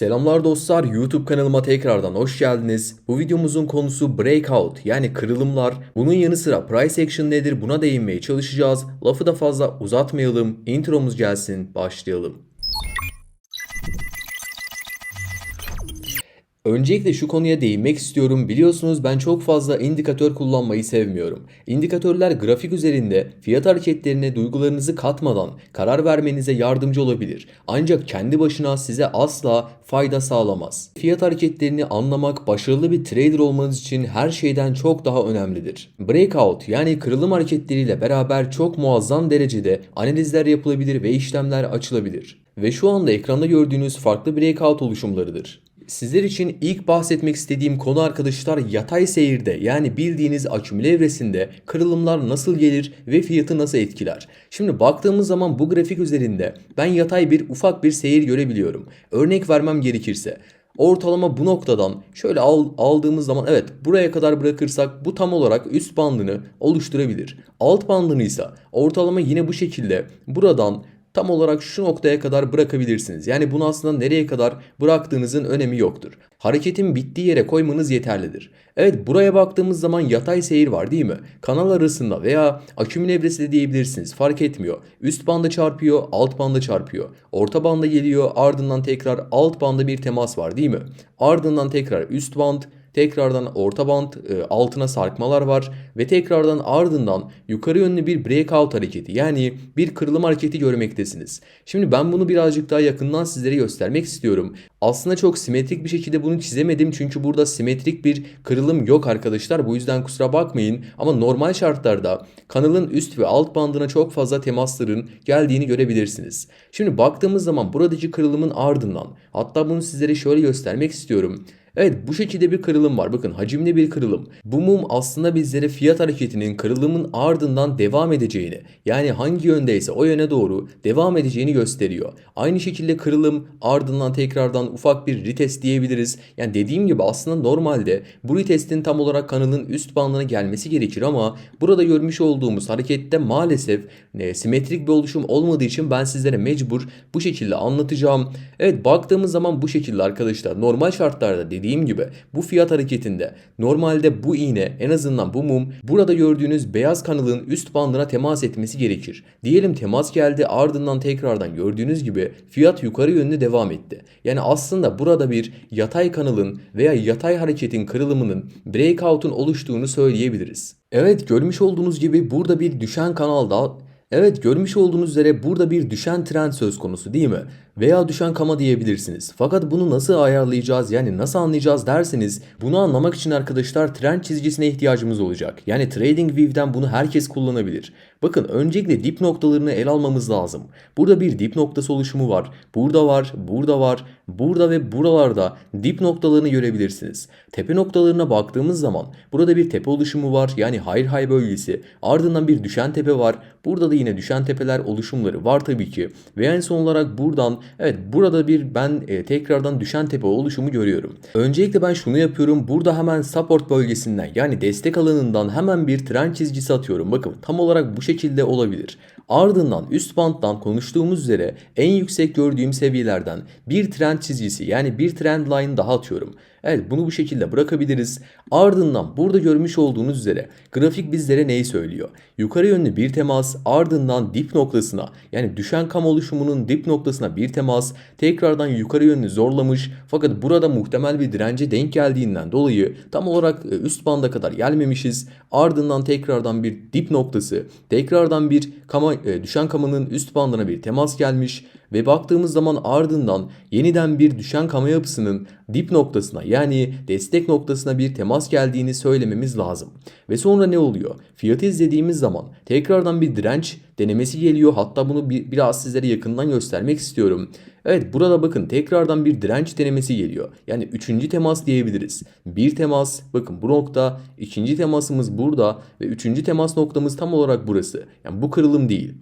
Selamlar dostlar YouTube kanalıma tekrardan hoş geldiniz. Bu videomuzun konusu breakout yani kırılımlar. Bunun yanı sıra price action nedir buna değinmeye çalışacağız. Lafı da fazla uzatmayalım. Intromuz gelsin başlayalım. Öncelikle şu konuya değinmek istiyorum. Biliyorsunuz ben çok fazla indikatör kullanmayı sevmiyorum. İndikatörler grafik üzerinde fiyat hareketlerine duygularınızı katmadan karar vermenize yardımcı olabilir. Ancak kendi başına size asla fayda sağlamaz. Fiyat hareketlerini anlamak başarılı bir trader olmanız için her şeyden çok daha önemlidir. Breakout yani kırılım hareketleriyle beraber çok muazzam derecede analizler yapılabilir ve işlemler açılabilir. Ve şu anda ekranda gördüğünüz farklı breakout oluşumlarıdır. Sizler için ilk bahsetmek istediğim konu arkadaşlar yatay seyirde yani bildiğiniz akümüle evresinde kırılımlar nasıl gelir ve fiyatı nasıl etkiler. Şimdi baktığımız zaman bu grafik üzerinde ben yatay bir ufak bir seyir görebiliyorum. Örnek vermem gerekirse ortalama bu noktadan şöyle al, aldığımız zaman evet buraya kadar bırakırsak bu tam olarak üst bandını oluşturabilir. Alt bandını ise ortalama yine bu şekilde buradan tam olarak şu noktaya kadar bırakabilirsiniz. Yani bunu aslında nereye kadar bıraktığınızın önemi yoktur. Hareketin bittiği yere koymanız yeterlidir. Evet buraya baktığımız zaman yatay seyir var değil mi? Kanal arasında veya akümüle evresi de diyebilirsiniz fark etmiyor. Üst banda çarpıyor, alt banda çarpıyor. Orta banda geliyor ardından tekrar alt banda bir temas var değil mi? Ardından tekrar üst band, tekrardan orta band e, altına sarkmalar var ve tekrardan ardından yukarı yönlü bir breakout hareketi yani bir kırılım hareketi görmektesiniz. Şimdi ben bunu birazcık daha yakından sizlere göstermek istiyorum. Aslında çok simetrik bir şekilde bunu çizemedim çünkü burada simetrik bir kırılım yok arkadaşlar. Bu yüzden kusura bakmayın ama normal şartlarda kanalın üst ve alt bandına çok fazla temasların geldiğini görebilirsiniz. Şimdi baktığımız zaman buradaki kırılımın ardından hatta bunu sizlere şöyle göstermek istiyorum. Evet bu şekilde bir kırılım var. Bakın hacimli bir kırılım. Bu mum aslında bizlere fiyat hareketinin kırılımın ardından devam edeceğini yani hangi yöndeyse o yöne doğru devam edeceğini gösteriyor. Aynı şekilde kırılım ardından tekrardan ufak bir retest diyebiliriz. Yani dediğim gibi aslında normalde bu retestin tam olarak kanalın üst bandına gelmesi gerekir ama burada görmüş olduğumuz harekette maalesef e, simetrik bir oluşum olmadığı için ben sizlere mecbur bu şekilde anlatacağım. Evet baktığımız zaman bu şekilde arkadaşlar normal şartlarda dediğim gibi bu fiyat hareketinde normalde bu iğne en azından bu mum burada gördüğünüz beyaz kanalın üst bandına temas etmesi gerekir. Diyelim temas geldi ardından tekrardan gördüğünüz gibi fiyat yukarı yönlü devam etti. Yani aslında burada bir yatay kanalın veya yatay hareketin kırılımının breakout'un oluştuğunu söyleyebiliriz. Evet görmüş olduğunuz gibi burada bir düşen kanalda Evet görmüş olduğunuz üzere burada bir düşen trend söz konusu değil mi? Veya düşen kama diyebilirsiniz. Fakat bunu nasıl ayarlayacağız yani nasıl anlayacağız derseniz bunu anlamak için arkadaşlar trend çizicisine ihtiyacımız olacak. Yani TradingView'den bunu herkes kullanabilir. Bakın öncelikle dip noktalarını el almamız lazım. Burada bir dip noktası oluşumu var. Burada var, burada var, burada ve buralarda dip noktalarını görebilirsiniz. Tepe noktalarına baktığımız zaman burada bir tepe oluşumu var. Yani high high bölgesi. Ardından bir düşen tepe var. Burada da yine düşen tepeler oluşumları var tabii ki. Ve en son olarak buradan evet burada bir ben e, tekrardan düşen tepe oluşumu görüyorum. Öncelikle ben şunu yapıyorum. Burada hemen support bölgesinden yani destek alanından hemen bir trend çizgisi atıyorum. Bakın tam olarak bu şekilde olabilir. Ardından üst banttan konuştuğumuz üzere en yüksek gördüğüm seviyelerden bir trend çizgisi yani bir trend line daha atıyorum. Evet bunu bu şekilde bırakabiliriz. Ardından burada görmüş olduğunuz üzere grafik bizlere neyi söylüyor? Yukarı yönlü bir temas ardından dip noktasına yani düşen kam oluşumunun dip noktasına bir temas tekrardan yukarı yönlü zorlamış fakat burada muhtemel bir dirence denk geldiğinden dolayı tam olarak e, üst banda kadar gelmemişiz. Ardından tekrardan bir dip noktası tekrardan bir kama, e, düşen kamanın üst bandına bir temas gelmiş ve baktığımız zaman ardından yeniden bir düşen kama yapısının dip noktasına yani destek noktasına bir temas geldiğini söylememiz lazım. Ve sonra ne oluyor? Fiyatı izlediğimiz zaman tekrardan bir direnç denemesi geliyor. Hatta bunu bir, biraz sizlere yakından göstermek istiyorum. Evet burada bakın tekrardan bir direnç denemesi geliyor. Yani üçüncü temas diyebiliriz. Bir temas bakın bu nokta ikinci temasımız burada ve üçüncü temas noktamız tam olarak burası. Yani bu kırılım değil.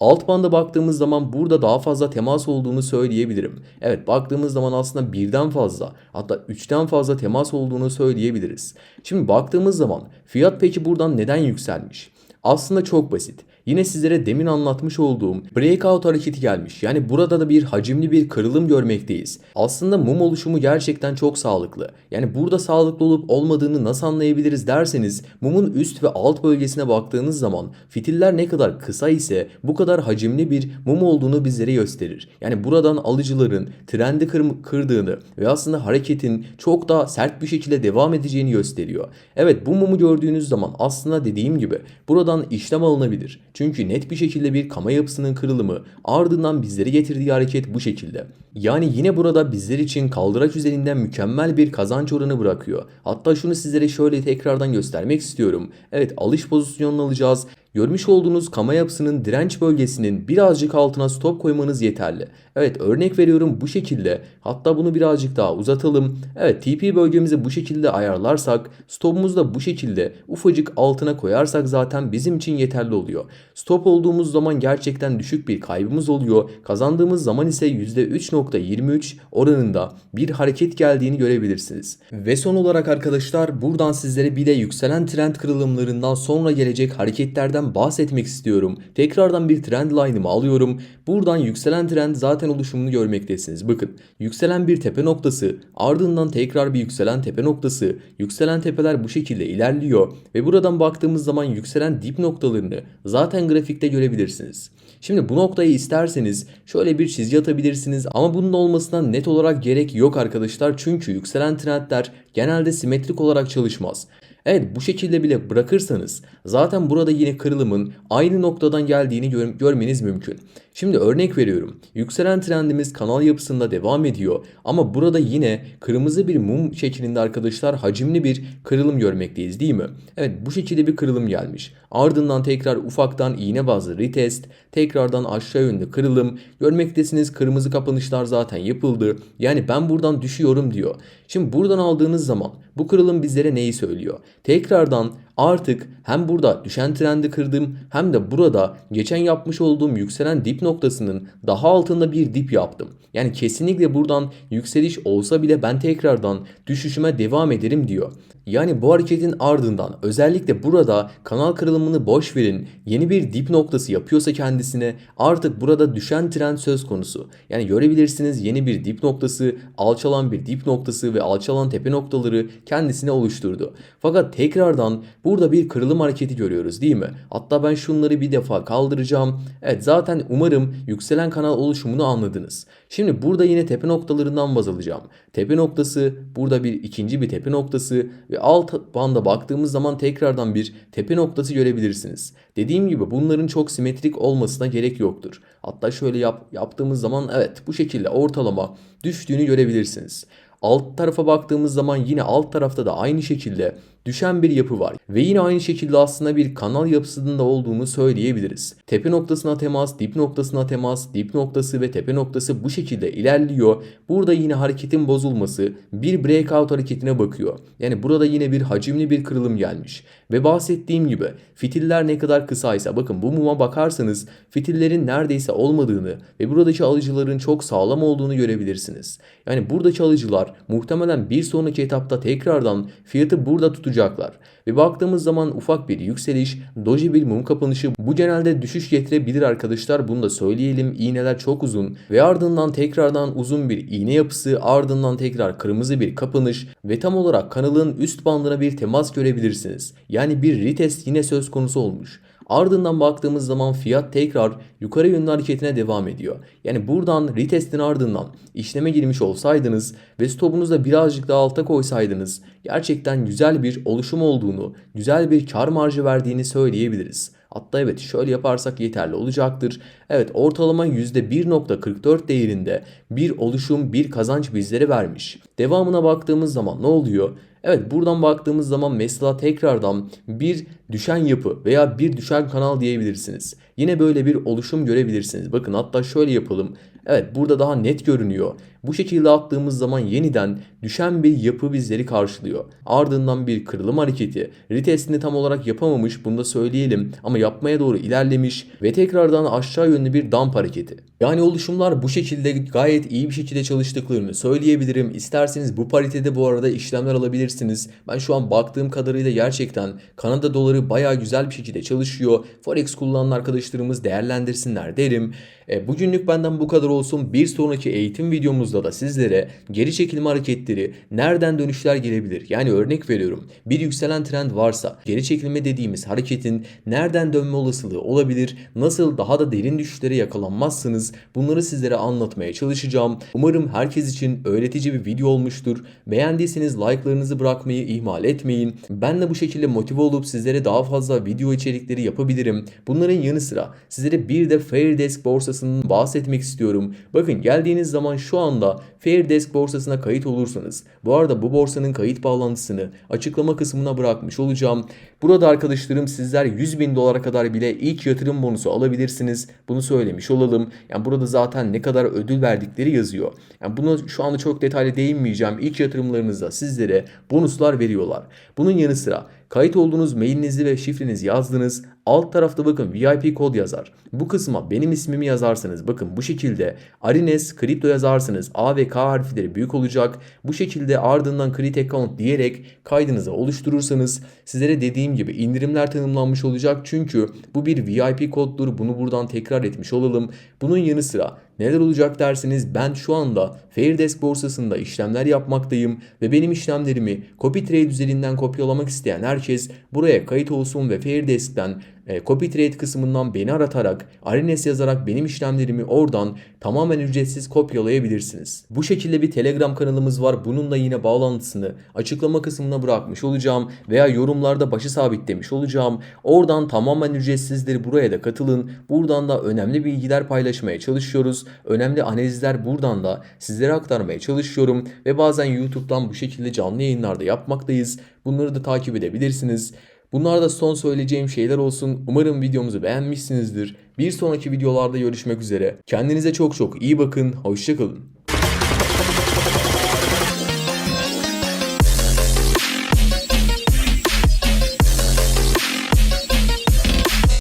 Alt banda baktığımız zaman burada daha fazla temas olduğunu söyleyebilirim. Evet baktığımız zaman aslında birden fazla hatta üçten fazla temas olduğunu söyleyebiliriz. Şimdi baktığımız zaman fiyat peki buradan neden yükselmiş? Aslında çok basit. Yine sizlere demin anlatmış olduğum breakout hareketi gelmiş. Yani burada da bir hacimli bir kırılım görmekteyiz. Aslında mum oluşumu gerçekten çok sağlıklı. Yani burada sağlıklı olup olmadığını nasıl anlayabiliriz derseniz mumun üst ve alt bölgesine baktığınız zaman fitiller ne kadar kısa ise bu kadar hacimli bir mum olduğunu bizlere gösterir. Yani buradan alıcıların trendi kır- kırdığını ve aslında hareketin çok daha sert bir şekilde devam edeceğini gösteriyor. Evet bu mumu gördüğünüz zaman aslında dediğim gibi buradan işlem alınabilir. Çünkü net bir şekilde bir kama yapısının kırılımı ardından bizleri getirdiği hareket bu şekilde. Yani yine burada bizler için kaldıraç üzerinden mükemmel bir kazanç oranı bırakıyor. Hatta şunu sizlere şöyle tekrardan göstermek istiyorum. Evet alış pozisyonunu alacağız. Görmüş olduğunuz kama yapısının direnç bölgesinin birazcık altına stop koymanız yeterli. Evet örnek veriyorum bu şekilde. Hatta bunu birazcık daha uzatalım. Evet TP bölgemizi bu şekilde ayarlarsak stopumuzu da bu şekilde ufacık altına koyarsak zaten bizim için yeterli oluyor. Stop olduğumuz zaman gerçekten düşük bir kaybımız oluyor. Kazandığımız zaman ise %3.23 oranında bir hareket geldiğini görebilirsiniz. Ve son olarak arkadaşlar buradan sizlere bir de yükselen trend kırılımlarından sonra gelecek hareketlerden bahsetmek istiyorum. Tekrardan bir trend line'ımı alıyorum. Buradan yükselen trend zaten oluşumunu görmektesiniz. Bakın yükselen bir tepe noktası ardından tekrar bir yükselen tepe noktası. Yükselen tepeler bu şekilde ilerliyor ve buradan baktığımız zaman yükselen dip noktalarını zaten grafikte görebilirsiniz. Şimdi bu noktayı isterseniz şöyle bir çizgi atabilirsiniz ama bunun olmasına net olarak gerek yok arkadaşlar. Çünkü yükselen trendler genelde simetrik olarak çalışmaz. Evet bu şekilde bile bırakırsanız zaten burada yine kırılımın aynı noktadan geldiğini gör- görmeniz mümkün. Şimdi örnek veriyorum. Yükselen trendimiz kanal yapısında devam ediyor ama burada yine kırmızı bir mum şeklinde arkadaşlar hacimli bir kırılım görmekteyiz değil mi? Evet bu şekilde bir kırılım gelmiş. Ardından tekrar ufaktan iğne bazlı retest, tekrardan aşağı yönlü kırılım. Görmektesiniz kırmızı kapanışlar zaten yapıldı. Yani ben buradan düşüyorum diyor. Şimdi buradan aldığınız zaman bu kırılım bizlere neyi söylüyor? Tekrardan artık hem burada düşen trendi kırdım hem de burada geçen yapmış olduğum yükselen dip noktasının daha altında bir dip yaptım. Yani kesinlikle buradan yükseliş olsa bile ben tekrardan düşüşüme devam ederim diyor. Yani bu hareketin ardından özellikle burada kanal kırılımını boş verin yeni bir dip noktası yapıyorsa kendisine artık burada düşen trend söz konusu. Yani görebilirsiniz yeni bir dip noktası, alçalan bir dip noktası ve alçalan tepe noktaları kendisine oluşturdu. Fakat tekrardan burada bir kırılım hareketi görüyoruz değil mi? Hatta ben şunları bir defa kaldıracağım. Evet zaten umarım yükselen kanal oluşumunu anladınız. Şimdi burada yine tepe noktalarından baz alacağım. Tepe noktası burada bir ikinci bir tepe noktası ve alt banda baktığımız zaman tekrardan bir tepe noktası görebilirsiniz. Dediğim gibi bunların çok simetrik olmasına gerek yoktur. Hatta şöyle yap, yaptığımız zaman evet bu şekilde ortalama düştüğünü görebilirsiniz. Alt tarafa baktığımız zaman yine alt tarafta da aynı şekilde düşen bir yapı var. Ve yine aynı şekilde aslında bir kanal yapısının da olduğunu söyleyebiliriz. Tepe noktasına temas, dip noktasına temas, dip noktası ve tepe noktası bu şekilde ilerliyor. Burada yine hareketin bozulması bir breakout hareketine bakıyor. Yani burada yine bir hacimli bir kırılım gelmiş. Ve bahsettiğim gibi fitiller ne kadar kısaysa bakın bu muma bakarsanız fitillerin neredeyse olmadığını ve buradaki alıcıların çok sağlam olduğunu görebilirsiniz. Yani buradaki alıcılar muhtemelen bir sonraki etapta tekrardan fiyatı burada tutacaklar. Ve baktığımız zaman ufak bir yükseliş, doji bir mum kapanışı bu genelde düşüş getirebilir arkadaşlar. Bunu da söyleyelim. İğneler çok uzun ve ardından tekrardan uzun bir iğne yapısı, ardından tekrar kırmızı bir kapanış ve tam olarak kanalın üst bandına bir temas görebilirsiniz. Yani bir retest yine söz konusu olmuş. Ardından baktığımız zaman fiyat tekrar yukarı yönlü hareketine devam ediyor. Yani buradan retestin ardından işleme girmiş olsaydınız ve stopunuzu da birazcık daha alta koysaydınız gerçekten güzel bir oluşum olduğunu, güzel bir kar marjı verdiğini söyleyebiliriz. Hatta evet şöyle yaparsak yeterli olacaktır. Evet ortalama %1.44 değerinde bir oluşum bir kazanç bizlere vermiş. Devamına baktığımız zaman ne oluyor? Evet buradan baktığımız zaman mesela tekrardan bir düşen yapı veya bir düşen kanal diyebilirsiniz. Yine böyle bir oluşum görebilirsiniz. Bakın hatta şöyle yapalım. Evet burada daha net görünüyor. Bu şekilde attığımız zaman yeniden düşen bir yapı bizleri karşılıyor. Ardından bir kırılım hareketi. Retestini tam olarak yapamamış bunu da söyleyelim ama yapmaya doğru ilerlemiş ve tekrardan aşağı yönlü bir dump hareketi. Yani oluşumlar bu şekilde gayet iyi bir şekilde çalıştıklarını söyleyebilirim. İsterseniz bu paritede bu arada işlemler alabilirsiniz. Ben şu an baktığım kadarıyla gerçekten Kanada doları baya güzel bir şekilde çalışıyor. Forex kullanan arkadaşlarımız değerlendirsinler derim. E, bugünlük benden bu kadar olsun. Bir sonraki eğitim videomuzda da sizlere geri çekilme hareketleri, nereden dönüşler gelebilir? Yani örnek veriyorum. Bir yükselen trend varsa geri çekilme dediğimiz hareketin nereden dönme olasılığı olabilir? Nasıl daha da derin düşüşlere yakalanmazsınız? Bunları sizlere anlatmaya çalışacağım. Umarım herkes için öğretici bir video olmuştur. Beğendiyseniz like'larınızı bırakmayı ihmal etmeyin. Ben de bu şekilde motive olup sizlere daha fazla video içerikleri yapabilirim. Bunların yanı sıra sizlere bir de Fairdesk borsasının bahsetmek istiyorum. Bakın geldiğiniz zaman şu anda Fairdesk borsasına kayıt olursanız bu arada bu borsanın kayıt bağlantısını açıklama kısmına bırakmış olacağım. Burada arkadaşlarım sizler 100 bin dolara kadar bile ilk yatırım bonusu alabilirsiniz. Bunu söylemiş olalım. Yani burada zaten ne kadar ödül verdikleri yazıyor. Yani bunu şu anda çok detaylı değinmeyeceğim. İlk yatırımlarınızda sizlere bonuslar veriyorlar. Bunun yanı sıra Kayıt olduğunuz mailinizi ve şifrenizi yazdınız. Alt tarafta bakın VIP kod yazar. Bu kısma benim ismimi yazarsanız bakın bu şekilde Arines kripto yazarsınız. A ve K harfleri büyük olacak. Bu şekilde ardından create account diyerek kaydınızı oluşturursanız sizlere dediğim gibi indirimler tanımlanmış olacak. Çünkü bu bir VIP koddur. Bunu buradan tekrar etmiş olalım. Bunun yanı sıra Neler olacak derseniz ben şu anda Fairdesk borsasında işlemler yapmaktayım ve benim işlemlerimi CopyTrade üzerinden kopyalamak isteyen herkes buraya kayıt olsun ve Fairdesk'ten e, CopyTrade kısmından beni aratarak Arines yazarak benim işlemlerimi oradan tamamen ücretsiz kopyalayabilirsiniz. Bu şekilde bir Telegram kanalımız var. Bununla yine bağlantısını açıklama kısmına bırakmış olacağım veya yorumlarda başı sabitlemiş olacağım. Oradan tamamen ücretsizdir. Buraya da katılın. Buradan da önemli bilgiler paylaşmaya çalışıyoruz. Önemli analizler buradan da sizlere aktarmaya çalışıyorum ve bazen YouTube'dan bu şekilde canlı yayınlarda yapmaktayız. Bunları da takip edebilirsiniz. Bunlar da son söyleyeceğim şeyler olsun. Umarım videomuzu beğenmişsinizdir. Bir sonraki videolarda görüşmek üzere. Kendinize çok çok iyi bakın. Hoşçakalın.